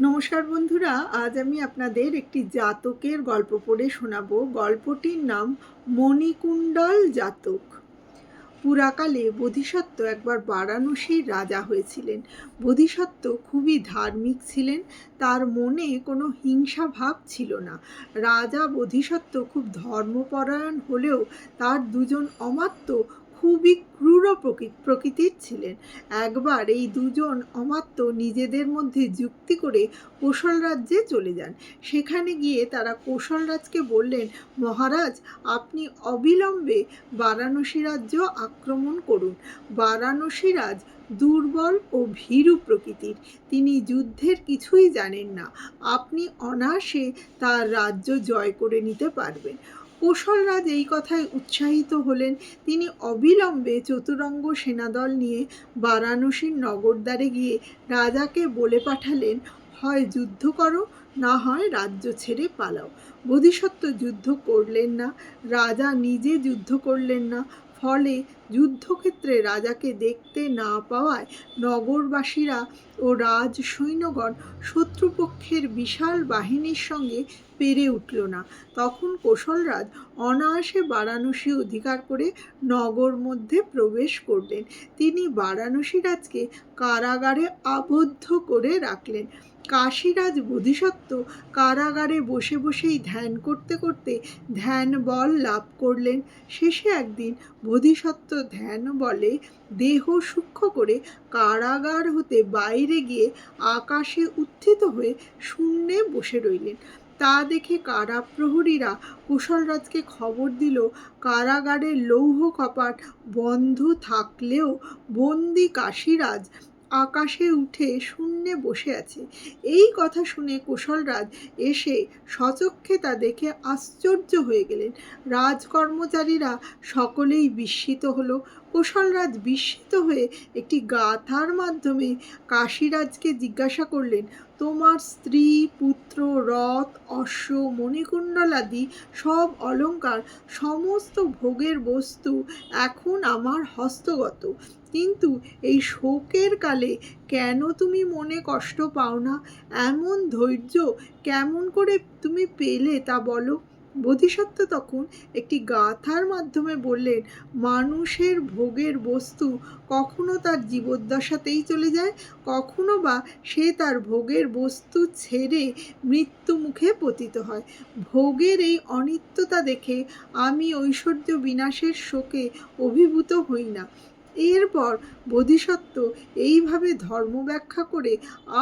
নমস্কার বন্ধুরা, আজ আমি আপনাদের একটি জাতকের গল্প পড়ে শোনাব। গল্পটির নাম মণিকুণ্ডল জাতক। পুরাকালে বোধিসত্ত্ব একবার বারাণসীর রাজা হয়েছিলেন। বোধিসত্ত্ব খুবই ধার্মিক ছিলেন, তার মনে কোনো হিংসা ভাব ছিল না। রাজা বোধিসত্ত্ব খুব ধর্মপরায়ণ হলেও তার দুজন অমাত্য খুবই ক্রূর প্রকৃতির ছিলেন। একবার এই দুজন অমাত্য নিজেদের মধ্যে যুক্তি করে কোশল রাজ্যে চলে যান। সেখানে গিয়ে তারা কোশল রাজকে বললেন, মহারাজ, আপনি অবিলম্বে বারাণসী রাজ্য আক্রমণ করুন। বারাণসী রাজ দুর্বল ও ভীরু প্রকৃতির। তিনি যুদ্ধের কিছুই জানেন না। আপনি অনায়াসে তার রাজ্য জয় করে নিতে পারবেন। কৌশলরাজ এই কথায় উৎসাহিত হলেন। তিনি অবিলম্বে চতুরঙ্গ সেনাদল নিয়ে বারাণসীর নগরদ্বারে গিয়ে রাজাকে বলে পাঠালেন, হয় যুদ্ধ করো, না হয় রাজ্য ছেড়ে পালাও। বোধিসত্ত্ব যুদ্ধ করলেন না। রাজা নিজে যুদ্ধ করলেন না। ফলে যুদ্ধক্ষেত্রে রাজাকে দেখতে না পাওয়ায় নগরবাসীরা ও রাজ সৈন্যগণ শত্রুপক্ষের বিশাল বাহিনীর সঙ্গে পেরে উঠল না। তখন কৌশলরাজ অনায়াসে বারাণসী অধিকার করে নগর মধ্যে প্রবেশ করলেন। তিনি বারাণসী রাজকে কারাগারে আবদ্ধ করে রাখলেন। কাশীরাজ বোধিসত্ত্ব কারাগারে বসে বসেই ধ্যান করতে করতে ধ্যান বল লাভ করলেন। শেষে একদিন বোধিসত্ত্ব ধ্যান বলে দেহ সূক্ষ্ম করে কারাগার হতে বাইরে গিয়ে আকাশে উত্থিত হয়ে শূন্যে বসে রইলেন। তা দেখে কারাপ্রহরীরা কুশলরাজকে খবর দিল, কারাগারের লৌহ কপাট বন্ধ থাকলেও বন্দি কাশীরাজ আকাশে উঠে শূন্যে বসে আছে। এই কথা শুনে কুশলরাজ এসে সচক্ষে তা দেখে আশ্চর্য হয়ে গেলেন। রাজকর্মচারীরা সকলেই বিস্মিত হলো। কুশলরাজ বিস্মিত হয়ে একটি গাথার মাধ্যমে কাশীরাজকে জিজ্ঞাসা করলেন তোমার স্ত্রী, পুত্র, রথ, অশ্ব, মণিকুণ্ডলাদি সব অলঙ্কার, সমস্ত ভোগের বস্তু এখন আমার হস্তগত। কিন্তু এই শোকের কালে কেন তুমি মনে কষ্ট পাও না? এমন ধৈর্য কেমন করে তুমি পেলে তা বলো? বোধিসত্ত্ব তখন একটি গাথার মাধ্যমে বললেন, মানুষের ভোগের বস্তু কখনো তার জীবদ্দশাতেই চলে যায়, কখনো বা সে তার ভোগের বস্তু ছেড়ে মৃত্যু মুখে পতিত হয়। ভোগের এই অনিত্যতা দেখে আমি ঐশ্বর্য বিনাশের শোকে অভিভূত হই না। এরপর বোধিসত্ত্ব এইভাবে ধর্ম ব্যাখ্যা করে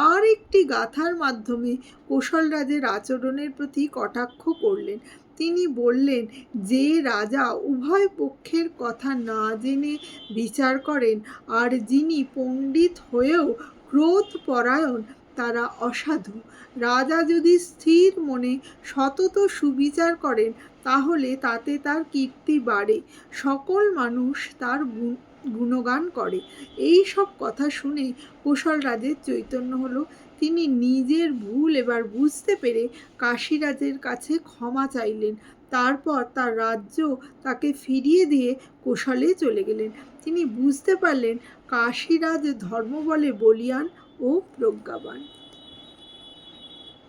আর একটি গাথার মাধ্যমে কৌশলরাজের আচরণের প্রতি কটাক্ষ করলেন। তিনি বললেন, যে রাজা উভয় পক্ষের কথা না জেনে বিচার করেন আর যিনি পণ্ডিত হয়েও ক্রোধ পরায়ণ, তারা অসাধু। রাজা যদি স্থির মনে সতত সুবিচার করেন, তাহলে তাতে তার কীর্তি বাড়ে। সকল মানুষ তার গুণগান করে। এই সব কথা শুনে কোশল রাজের চৈতন্য হলো। তিনি নিজের ভুল এবার বুঝতে পেরে কাশীরাজের কাছে ক্ষমা চাইলেন। তারপর তার রাজ্য তাকে ফিরিয়ে দিয়ে কোশলে চলে গেলেন। তিনি বুঝতে পারলেন কাশীরাজ ধর্ম বলে বলিয়ান ও প্রজ্ঞাবান।